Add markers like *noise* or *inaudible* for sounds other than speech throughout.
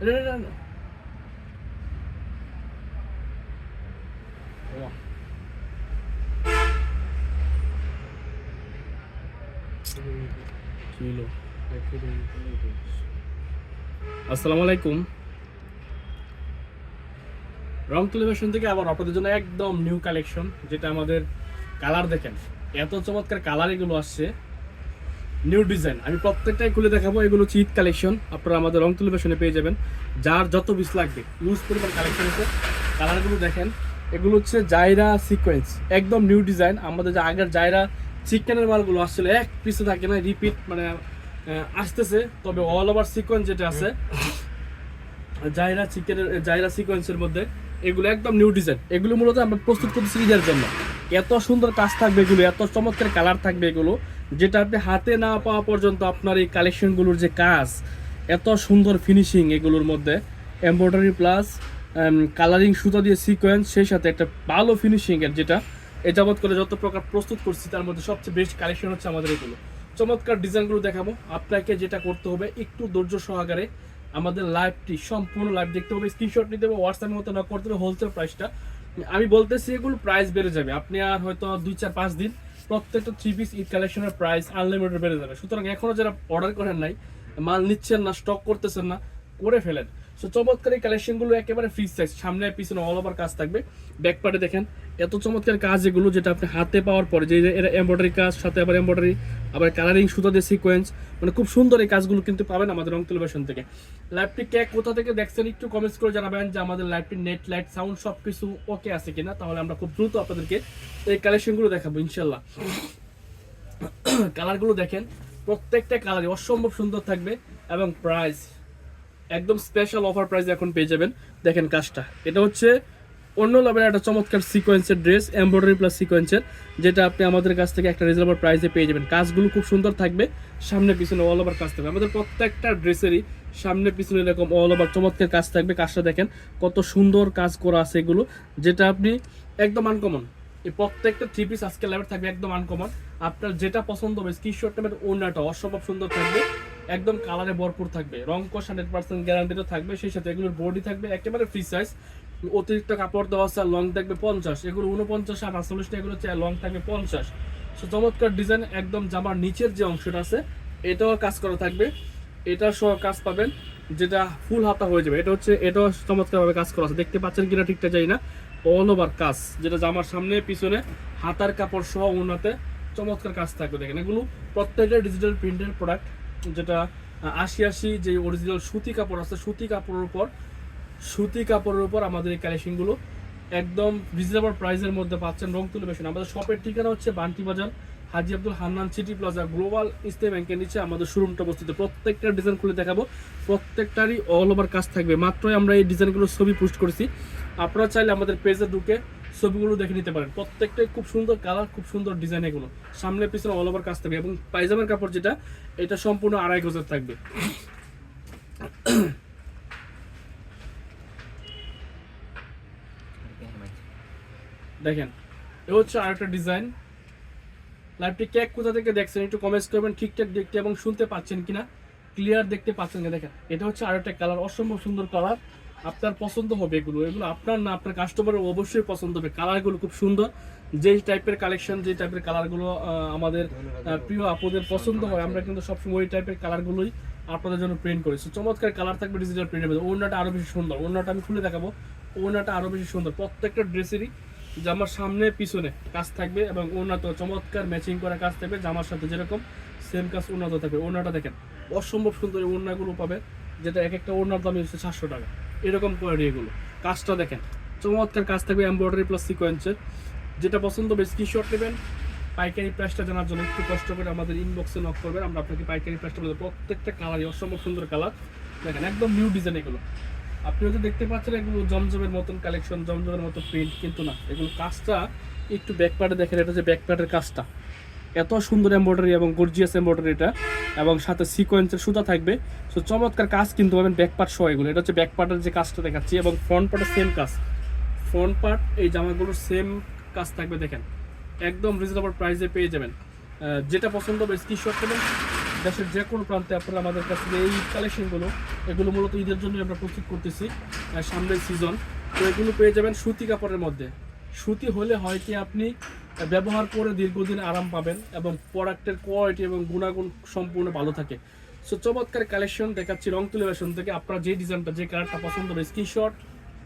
না। বাহ। কি হলো? আসসালামু আলাইকুম রং টেলিভিশন থেকে আবার আপনাদের জন্য একদম নিউ কালেকশন যেটা আমাদের কালার দেখেন এত চমৎকার কালার এগুলো আসছে নিউ ডিজাইন। আমি প্রত্যেকটাই খুলে দেখাবো, এগুলো হচ্ছে ঈদ কালেকশন। আপনারা আমাদের রং টেলিভিশনে পেয়ে যাবেন। যার যত পিস লাগবে ইউজ পরিমাণ কালেকশন আছে কালারগুলো দেখেন। এগুলো হচ্ছে জায়রা সিকোয়েন্স একদম নিউ ডিজাইন। আমাদের যে আগের জায়রা চিকেনের মালগুলো আসলে এক পিসে থাকে না রিপিট মানে আসতেছে। তবে অল ওভার সিকোয়েন্স যেটা আছে, জায়রা চিকেনের জায়রা সিকোয়েন্সের মধ্যে এগুলো একদম নিউ ডিজাইন এগুলো মূলত আমরা প্রস্তুত করতেছি ঈদের জন্য। এত সুন্দর কাজ থাকবে এগুলো, এত চমৎকার কালার থাকবে এগুলো, যেটা আপনি হাতে না পাওয়া পর্যন্ত আপনার এই কালেকশনগুলোর যে কাজ, এত সুন্দর ফিনিশিং এগুলোর মধ্যে। এমব্রয়ডারি প্লাস কালারিং সুতা দিয়ে সিকোয়েন্স সেই সাথে একটা ভালো ফিনিশিং এর যেটা, এ যাবৎ করে যত প্রকার প্রস্তুত করছি, তার মধ্যে সবচেয়ে বেস্ট কালেকশন হচ্ছে আমাদের এগুলো। চমৎকার ডিজাইনগুলো দেখাবো। আপনাকে যেটা করতে হবে, একটু ধৈর্য সহকারে আমাদের লাইভটি সম্পূর্ণ লাইভ দেখতে হবে স্ক্রিনশট নিতে হবে হোয়াটসঅ্যাপের মতো না করতে হবে হোলসেল প্রাইসটা আমি বলতেছি এগুলো প্রাইস বেড়ে যাবে। আপনি আর হয়তো দুই, চার, পাঁচ দিন প্রত্যেকটা থ্রি পিস ঈদ কালেকশনের প্রাইস আনলিমিটেড বেড়ে যাবে। সুতরাং এখনও যারা অর্ডার করেন নাই, মাল নিচ্ছেন না স্টক করতেছেন না, করে ফেলেন। সো চমৎকার এই কালেকশনগুলো একেবারে ফ্রি সাইজ সামনে, পিছনে অল ওভার কাজ থাকবে। ব্যাক পার্টে দেখেন, এত চমৎকার কাজ এগুলো যেটা আপনি হাতে পাওয়ার পরে, যে এরা এমব্রয়ডারি কাজ, সাথে আবার এমব্রয়ডারি আবার কালারিং সুতো দিয়ে সিকোয়েন্স মানে খুব সুন্দর এই কাজগুলো কিন্তু পাবেন আমাদের রং টেলিভিশন থেকে। লাইভটি কে কোথা থেকে দেখছেন একটু কমেন্টস করে জানাবেন যে আমাদের লাইভটি নেট লাইট সাউন্ড সব কিছু ওকে আছে কিনা। তাহলে আমরা খুব দ্রুত আপনাদেরকে এই কালেকশনগুলো দেখাবো ইনশাল্লাহ কালারগুলো *coughs* দেখেন, প্রত্যেকটা কালারই অসম্ভব সুন্দর থাকবে এবং প্রাইস একদম স্পেশাল অফার প্রাইস এখন পেয়ে যাবেন। দেখেন কাজটা। এটা হচ্ছে অন্য লেভেলের একটা চমৎকার সিকোয়েন্সের ড্রেস এমব্রয়ডারি প্লাস সিকোয়েন্সের যেটা আপনি আমাদের কাছ থেকে একটা রিজনেবল প্রাইসে পেয়ে যাবেন। কাজগুলো খুব সুন্দর থাকবে, সামনে পিছনে অল ওভার কাজ থাকবে। আমাদের প্রত্যেকটা ড্রেসেরই সামনে পিছনে এরকম অল ওভার চমৎকার কাজ থাকবে। কাজটা দেখেন কত সুন্দর কাজ করা আছে এগুলো, যেটা আপনি একদম আনকমন এই প্রত্যেকটা থ্রি পিস আজকে লেভেল থাকবে একদম আনকমন আপনার যেটা পছন্দ হবে স্ক্রিনশট নেবেন ওনাটা অসম্ভব সুন্দর থাকবে। একদম কালারে ভরপুর থাকবে। রং কষ হান্ড্রেড পার্সেন্ট গ্যারান্টিটা থাকবে, সেই সাথে এগুলোর বডি থাকবে একেবারে ফ্রি সাইজ অতিরিক্ত কাপড় দেওয়া আছে লং থাকবে পঞ্চাশ। এগুলো উনপঞ্চাশ আর আটচল্লিশটা এগুলো হচ্ছে লং থাকবে পঞ্চাশ। সো চমৎকার ডিজাইন একদম জামার নিচের যে অংশটা আছে, এটাও কাজ করা থাকবে। এটা সহ কাজ পাবেন, যেটা ফুল হাতা হয়ে যাবে। এটা হচ্ছে, এটাও চমৎকারভাবে কাজ করা আছে। দেখতে পাচ্ছেন কিনা ঠিকঠাক যাই না। অল ওভার কাজ, যেটা জামার সামনে, পিছনে, হাতার কাপড় সহ উন্নতে চমৎকার কাজ থাকবে। দেখেন এগুলো প্রত্যেকটা ডিজিটাল প্রিন্টের প্রোডাক্ট যেটা আশি আশি যে অরিজিনাল সুতি কাপড় আছে, সুতি কাপড়ের উপর, সুতি কাপড়ের উপর আমাদের এই কালেকশনগুলো একদম রিজনেবল প্রাইসের মধ্যে পাচ্ছেন, রং তুলে বেশি আমাদের শপের ঠিকানা হচ্ছে Banti Bazar, Haji Abdul Hannan city plaza, global ইস্তে ব্যাংকের নিচে আমাদের শোরুমটা অবস্থিত। প্রত্যেকটা ডিজাইন খুলে দেখাবো, প্রত্যেকটারই অল ওভার কাজ থাকবে। মাত্রই আমরা এই ডিজাইনগুলোর ছবি পোস্ট করেছি। আপনারা চাইলে আমাদের পেজে ঢুকে ছবিগুলো দেখে নিতে পারেন। প্রত্যেকটাই খুব সুন্দর কালার খুব সুন্দর ডিজাইন এগুলো। সামনে পিছনে অল ওভার কাজ থাকবে এবং পায়জামার কাপড় যেটা, এটা সম্পূর্ণ আড়াই গজের থাকবে। দেখেন, এ হচ্ছে আরেকটা ডিজাইন লাইভটি কেক কোথা থেকে দেখছেন একটু কমেন্টস করবেন, ঠিকঠাক দেখতে এবং শুনতে পাচ্ছেন কিনা? ক্লিয়ার দেখতে পাচ্ছেন কিনা? দেখেন, এটা হচ্ছে আরেকটা কালার অসম্ভব সুন্দর কালার আপনার পছন্দ হবে এগুলো। এগুলো আপনার না আপনার কাস্টমারের অবশ্যই পছন্দ হবে। কালারগুলো খুব সুন্দর। যেই টাইপের কালেকশন যে টাইপের কালারগুলো আমাদের প্রিয় আপনাদের পছন্দ হয় আমরা কিন্তু সবসময় ওই টাইপের কালারগুলোই আপনাদের জন্য প্রিন্ট করি। So, চমৎকার কালার থাকবে ডিজিটাল প্রিন্টের মধ্যে। ওনাটা আরও বেশি সুন্দর। ওনাটা আমি খুলে দেখাবো। ওনাটা আরও বেশি সুন্দর। প্রত্যেকটা ড্রেসেরই জামার সামনে পিছনে কাজ থাকবে এবং উন্নত চমৎকার ম্যাচিং করা কাজ থাকবে। জামার সাথে যেরকম সেম কাজ উন্নত থাকবে। ওনাটা দেখেন অসম্ভব সুন্দর এই ওড়নাগুলো পাবে যেটা এক একটা ওড়নার দাম হচ্ছে সাতশো টাকা। এরকম কোয়ালিটি এগুলো। কাজটা দেখেন, চমৎকার কাজ থাকবে এমব্রয়ডারি প্লাস সিকোয়েন্সের যেটা পছন্দ বেশ হবে স্ক্রিনশট নেবেন। পাইকারি প্রাইসটা জানার জন্য একটু কষ্ট করে আমাদের ইনবক্সে নক করবেন। আমরা আপনাকে পাইকারি প্রাইসটা বলব। প্রত্যেকটা কালারই অসম্ভব সুন্দর কালার দেখেন, একদম নিউ ডিজাইন এগুলো। আপনি হয়তো দেখতে পাচ্ছেন এগুলো জমজমের মতন কালেকশন জমজমের মতো প্রিন্ট কিন্তু না। এগুলো কাজটা একটু ব্যাক পার্টে দেখেন, এটা হচ্ছে ব্যাক পার্টের কাজটা। এত সুন্দর এমব্রয়ডারি এবং গর্জিয়াস এমব্রয়ডারি এটা, এবং সাথে সিকোয়েন্সের সুতা থাকবে। সো চমৎকার কাজ কিন্তু পাবেন ব্যাক পার্ট সহ এগুলো। এটা হচ্ছে ব্যাক পার্টের যে কাজটা দেখাচ্ছি, এবং ফ্রন্ট পার্টের সেম কাজ। ফ্রন্ট পার্ট এই জামাগুলোর সেম কাজ থাকবে, দেখেন। একদম রিজনেবল প্রাইসে পেয়ে যাবেন। যেটা পছন্দ হবে স্ক্রিনশট করবেন। দেশের যে কোনো প্রান্তে আপনারা আমাদের কাছে এই কালেকশনগুলো এগুলো মূলত ঈদের জন্য আমরা প্রস্তুত করতেছি সামনের সিজন তো এগুলো পেয়ে যাবেন সুতি কাপড়ের মধ্যে। সুতি হলে হয় কি আপনি ব্যবহার করে দীর্ঘদিন আরাম পাবেন এবং প্রোডাক্টের কোয়ালিটি এবং গুণাগুণ সম্পূর্ণ ভালো থাকে। সো চমৎকার কালেকশন দেখাচ্ছি রং তুলে তুলিবেশন থেকে। আপনারা যে ডিজাইনটা যে কালারটা পছন্দ হবে স্ক্রিনশট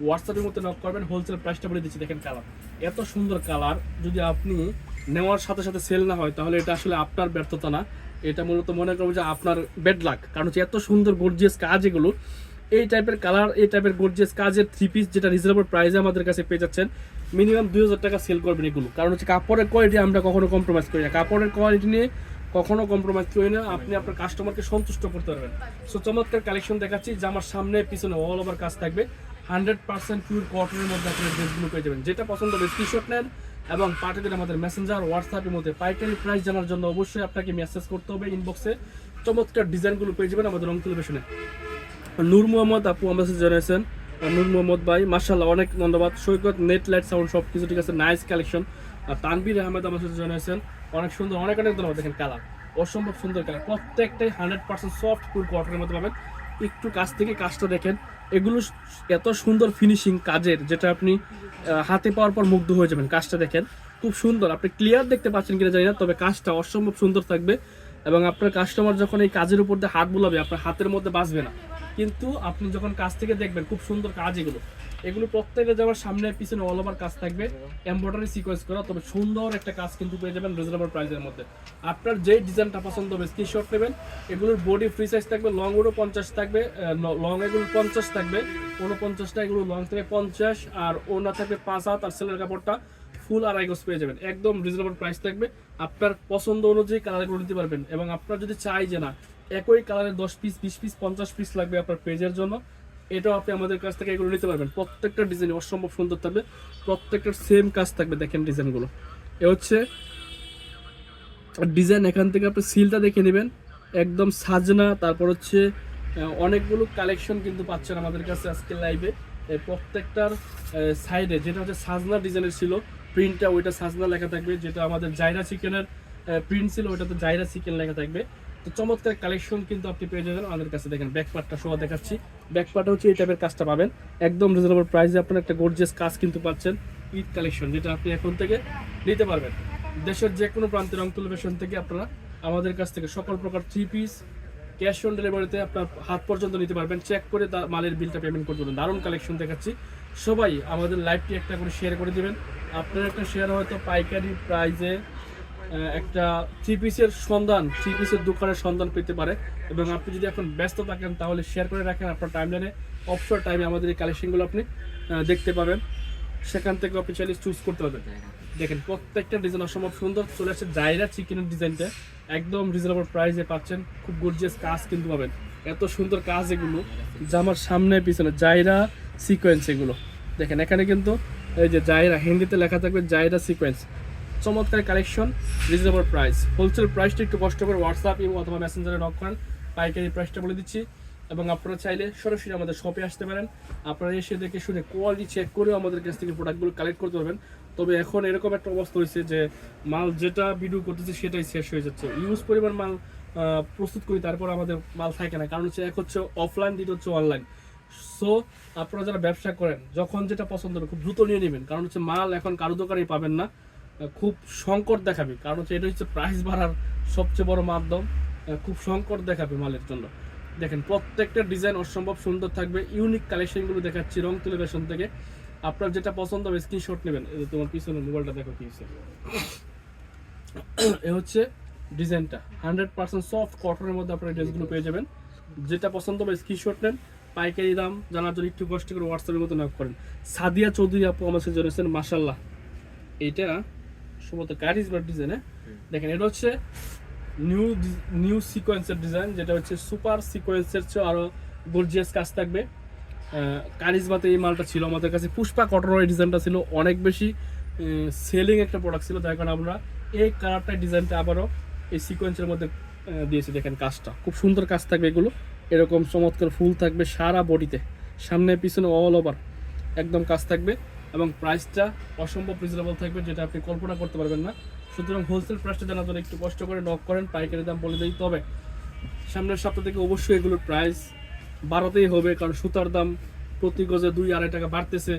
হোয়াটসঅ্যাপের মধ্যে নক করবেন হোলসেল প্রাইসটা বলে দিচ্ছি, দেখেন কালার এত সুন্দর কালার যদি আপনি নেওয়ার সাথে সাথে সেল না হয়, তাহলে এটা আসলে আপনার ব্যর্থতা না। এটা মূলত মনে করব যে আপনার বেড লাক কারণ হচ্ছে এত সুন্দর গর্জিয়াস কাজ এগুলো। এই টাইপের কালার এই টাইপের গর্জিয়াস কাজের থ্রি পিস যেটা রিজনেবল প্রাইসে আমাদের কাছে পেয়ে যাচ্ছেন মিনিমাম দুই হাজার টাকা সেল করবেন এগুলো। কারণ হচ্ছে কাপড়ের কোয়ালিটি আমরা কখনো কম্প্রোমাইজ করি না। কাপড়ের কোয়ালিটি নিয়ে কখনো কম্প্রোমাইজ করি না। আপনি আপনার কাস্টমারকে সন্তুষ্ট করতে পারবেন। সো চমৎকার কালেকশন দেখাচ্ছি, যে আমার সামনে, পিছনে অল ওভার কাজ থাকবে। হান্ড্রেড পার্সেন্ট পিওর কটনের মধ্যে আপনি ড্রেসগুলো পেয়ে যাবেন। যেটা পছন্দ হবে স্ক্রিনশট নেন এবং পাঠিয়ে আমাদের মেসেঞ্জার হোয়াটসঅ্যাপের মধ্যে। পাইকারি প্রাইস জানার জন্য অবশ্যই আপনাকে মেসেজ করতে হবে ইনবক্সে চমৎকার ডিজাইনগুলো পেয়ে যাবেন আমাদের রং টেলিভিশনে নূর মোহাম্মদ আপু আমাদের জানিয়েছেন নূর মোহাম্মদ ভাই মার্শাল্লাহ অনেক ধন্যবাদ। সৈকত নেট লাইট সাউন্ড সব কিছু ঠিক আছে? নাইস কালেকশন আর তানবির আহমেদ আমার সাথে জানিয়েছেন অনেক সুন্দর, অনেক অনেক ধন্যবাদ। দেখেন কালার অসম্ভব সুন্দর কালার প্রত্যেকটাই হান্ড্রেড পার্সেন্ট সফট ফুল কটনের মধ্যে পাবেন। একটু কাছ থেকে কাজটা দেখেন, এগুলো এত সুন্দর ফিনিশিং কাজের, যেটা আপনি হাতে পাওয়ার পর মুগ্ধ হয়ে যাবেন। কাজটা দেখেন, খুব সুন্দর। আপনি ক্লিয়ার দেখতে পাচ্ছেন কিনা জানি না, তবে কাজটা অসম্ভব সুন্দর থাকবে। এবং আপনার কাস্টমার যখন এই কাজের উপর দিয়ে হাত বুলাবে, আপনার হাতের মধ্যে বাঁচবে না। কিন্তু আপনি যখন কাজ থেকে দেখবেন খুব সুন্দর কাজ এগুলো এগুলো প্রত্যেকটা যাওয়ার সামনে পিছনে অল ওভার কাজ থাকবে। এমব্রয়ডারি সিকোয়েন্স করা, তবে সুন্দর একটা কাজ কিন্তু পেয়ে যাবেন রিজনেবল প্রাইসের মধ্যে। আপনার যেই ডিজাইনটা পছন্দ হবে স্ক্রিনশট নেবেন। এগুলোর বডি ফ্রি সাইজ থাকবে লং এরও পঞ্চাশ থাকবে লং এগুলো পঞ্চাশ থাকবে, উনপঞ্চাশটা এগুলো লং থেকে পঞ্চাশ, আর ওনা থাকবে পাঁচ হাত, আর সেলের কাপড়টা ফুল আড়াই গজ পেয়ে যাবেন। একদম রিজনেবল প্রাইস থাকবে। আপনার পছন্দ অনুযায়ী কালারগুলো নিতে পারবেন এবং আপনার যদি চাই যে না, একই কালারের দশ পিস বিশ পিস পঞ্চাশ পিস লাগবে আপনার পেজের জন্য, এটাও আপনি আমাদের কাছ থেকে এগুলো নিতে পারবেন। প্রত্যেকটা ডিজাইন অসম্ভব সুন্দর থাকবে। প্রত্যেকটার সেম কাজ থাকবে, দেখেন ডিজাইনগুলো এ হচ্ছে ডিজাইন এখান থেকে আপনি সিলটা দেখে নেবেন। একদম সাজনা, তারপর হচ্ছে অনেকগুলো কালেকশন কিন্তু পাচ্ছেন আমাদের কাছে আজকে লাইভে প্রত্যেকটার সাইডে যেটা হচ্ছে সাজনা ডিজাইনের ছিল প্রিন্টটা ওইটা সাজনা লেখা থাকবে, যেটা আমাদের জাইরা চিকেনের প্রিন্ট ছিল, ওইটাতে জাইরা চিকেন লেখা থাকবে। তো চমৎকার কালেকশন কিন্তু আপনি পেয়ে যাবেন আমাদের কাছে। দেখেন ব্যাক পার্টটা সহ দেখাচ্ছি। ব্যাক পার্টে হচ্ছে এই টাইপের কাজটা পাবেন। একদম রিজনেবল প্রাইসে আপনার একটা গর্জিয়াস কাজ কিন্তু পাচ্ছেন ঈদ কালেকশন যেটা আপনি এখন থেকে নিতে পারবেন। দেশের যে কোনো প্রান্তের টেলিভিশন থেকে আপনারা আমাদের কাছ থেকে সকল প্রকার থ্রি পিস ক্যাশ অন ডেলিভারিতে আপনার হাত পর্যন্ত নিতে পারবেন। চেক করে তার মালের বিলটা পেমেন্ট করতে পারবেন দারুণ কালেকশন দেখাচ্ছি। সবাই আমাদের লাইভটি একটা করে শেয়ার করে দিবেন। আপনার একটা শেয়ার হয়তো পাইকারি প্রাইজে একটা থ্রি পিসের সন্ধান থ্রি পিসের দোকানের সন্ধান পেতে পারে। এবং আপনি যদি এখন ব্যস্ত থাকেন, তাহলে শেয়ার করে রাখেন আপনার টাইমলাইনে অবসর টাইমে আমাদের এই কালেকশনগুলো আপনি দেখতে পাবেন। সেখান থেকে আপনি চাইলে চুজ করতে পারবেন। দেখেন, প্রত্যেকটা ডিজাইন অসম্ভব সুন্দর চলে আসছে জাইরা চিকেনের ডিজাইনটা একদম রিজনেবল প্রাইসে পাচ্ছেন, খুব গর্জিয়াস কাজ কিন্তু পাবেন। এত সুন্দর কাজ এগুলো, জামার সামনে, পিছনে জাইরা সিকোয়েন্স এগুলো। দেখেন, এখানে কিন্তু এই যে জাইরা হিন্দিতে লেখা থাকবে জাইরা সিকোয়েন্স চমৎকার কালেকশন রিজনেবল প্রাইস হোলসেল প্রাইসটা একটু কষ্ট করে হোয়াটসঅ্যাপ এবং অথবা মেসেঞ্জারে নক করেন, পাইকারি প্রাইসটা বলে দিচ্ছি। এবং আপনারা চাইলে সরাসরি আমাদের শপে আসতে পারেন। আপনারা এসে দেখে শুনে কোয়ালিটি চেক করেও আমাদের কাছ থেকে প্রোডাক্টগুলো কালেক্ট করতে পারবেন। তবে এখন এরকম একটা অবস্থা হয়েছে যে মাল যেটা ভিডিও করতেছে সেটাই শেষ হয়ে যাচ্ছে। ইউজ পরিমাণ মাল প্রস্তুত করি, তারপর আমাদের মাল থাকে না। কারণ হচ্ছে এক হচ্ছে অফলাইন দ্বিতীয় হচ্ছে অনলাইন সো আপনারা যারা ব্যবসা করেন, যখন যেটা পছন্দ হবে, খুব দ্রুত নিয়ে নেবেন। কারণ হচ্ছে মাল এখন কারও দোকানেই পাবেন না। খুব সংকট দেখাবে। কারণ হচ্ছে এটা হচ্ছে প্রাইস বাড়ার সবচেয়ে বড় মাধ্যম। খুব সংকট দেখাবে মালের জন্য। দেখেন, প্রত্যেকটা ডিজাইন অসম্ভব সুন্দর থাকবে। ইউনিক কালেকশনগুলো দেখাচ্ছি রং টেলিভিশন থেকে। আপনার যেটা পছন্দ হবে স্ক্রিনশট নেবেন। এই যে তোমার পিছনে মোবাইলটা দেখো কি হয়েছে। এ হচ্ছে ডিজাইনটা হান্ড্রেড পার্সেন্ট সফট কটনের মধ্যে আপনার ড্রেসগুলো পেয়ে যাবেন। যেটা পছন্দ হবে স্ক্রিনশট নেন। পাইকারি দাম জানার জন্য একটু কষ্ট করে হোয়াটসঅ্যাপের মতো নক করেন। সাদিয়া চৌধুরী আপু আমার সাথে জানিয়েছেন মাসাল্লাহ এইটা সম্ভবত কারিজমার ডিজাইন হ্যাঁ? দেখেন এটা হচ্ছে নিউ নিউ সিকোয়েন্সের ডিজাইন যেটা হচ্ছে সুপার সিকোয়েন্সের চেয়ে আরও গর্জিয়াস কাজ থাকবে। কারিজমাতে এই মালটা ছিল। আমাদের কাছে পুষ্পা কটনের ডিজাইনটা ছিল। অনেক বেশি সেলিং একটা প্রোডাক্ট ছিল। যার কারণে আমরা এই কালারটা ডিজাইনটা আবারও এই সিকোয়েন্সের মধ্যে দিয়েছি। দেখেন কাজটা। খুব সুন্দর কাজ থাকবে এগুলো। এরকম চমৎকার ফুল থাকবে সারা বডিতে। সামনে, পিছনে অল ওভার একদম কাজ থাকবে। এবং প্রাইসটা অসম্ভব রিজনেবল থাকবে, যেটা আপনি কল্পনা করতে পারবেন না। সুতরাং হোলসেল প্রাইসটা জানার জন্য একটু কষ্ট করে নক করেন, পাইকারি দাম বলে দিই। তবে সামনের সপ্তাহ থেকে অবশ্যই এগুলোর প্রাইস বাড়াতেই হবে, কারণ সুতার দাম প্রতি গজে দুই আড়াই টাকা বাড়তেছে,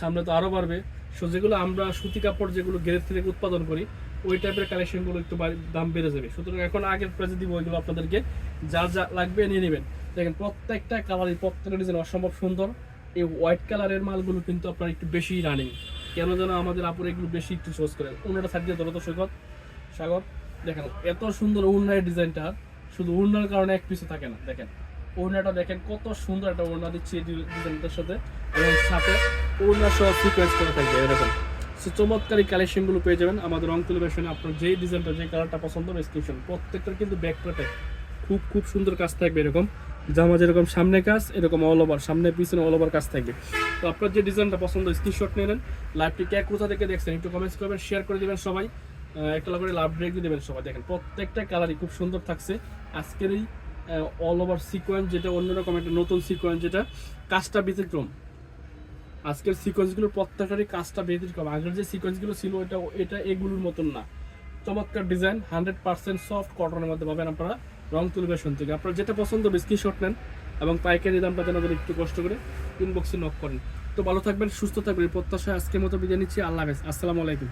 সামনে তো আরও বাড়বে। সো যেগুলো আমরা সুতি কাপড় যেগুলো গ্রেড থেকে উৎপাদন করি, ওই টাইপের কালেকশনগুলো একটু দাম বেড়ে যাবে। সুতরাং এখন আগের প্রাইসে দিব ওইগুলো আপনাদেরকে, যা যা লাগবে নিয়ে নেবেন। দেখেন প্রত্যেকটা কালারই প্রত্যেকটা ডিজাইন অসম্ভব সুন্দর। এই হোয়াইট কালারের মালগুলো কিন্তু আপনার একটু বেশি রানিং কেন যেন আমাদের আপুর এগুলো বেশি একটু চোজ করে। অন্যটা সাইড দিয়ে ধরো তো, সৈকত। সাগর, দেখেন এত সুন্দর উন্নয় ডিজাইনটা শুধু উন্নয়নের কারণে এক পিসে থাকে না, দেখেন। ওড়নাটা দেখেন কত সুন্দর একটা ওড়না দিচ্ছে ডিজাইনটার সাথে। এবং সাথে ওড়না সহ সিকোয়েন্স করা থাকবে এরকম সো চমৎকার কালেকশনগুলো পেয়ে যাবেন। আমাদের রং টেলিভিশনে আপনার যেই ডিজাইনটা যে কালারটা পছন্দ হবে স্ক্রিপশন প্রত্যেকটার কিন্তু ব্যাক প্যাটে খুব খুব সুন্দর কাজ থাকবে এরকম। জামা যেরকম সামনে কাজ, এরকম অল ওভার সামনে পিছনে অল ওভার কাজ থাকবে। তো আপনার যে ডিজাইনটা পছন্দ স্ক্রিনশট নিয়ে নেন। লাইভটি কে কোথা থেকে দেখছেন, একটু কমেন্টস করবেন শেয়ার করে দেবেন সবাই। একটা করে লাভ ব্রেক দিয়ে দেবেন সবাই। দেখেন, প্রত্যেকটা কালারই খুব সুন্দর থাকছে। আজকের এই অল ওভার সিকোয়েন্স যেটা অন্যরকম একটা নতুন সিকোয়েন্স যেটা, কাজটা ব্যতিক্রম। আজকের সিকোয়েন্সগুলো প্রত্যেকটারই কাজটা ব্যতিক্রম। আগের যে সিকোয়েন্সগুলো ছিল এটা এটা এগুলোর মতন না। চমৎকার ডিজাইন হান্ড্রেড পার্সেন্ট সফট কটনের মধ্যে পাবেন আপনারা রং তুলবেশন থেকে আপনারা যেটা পছন্দ হবে স্ক্রিনশট নেন এবং পাইকারি দামটা যেন একটু কষ্ট করে ইনবক্সে নক করেন। তো ভালো থাকবেন, সুস্থ থাকবেন। প্রত্যাশায় আজকের মতো বিদায় নিচ্ছি। আল্লাহ হাফেজ। আসসালামু আলাইকুম।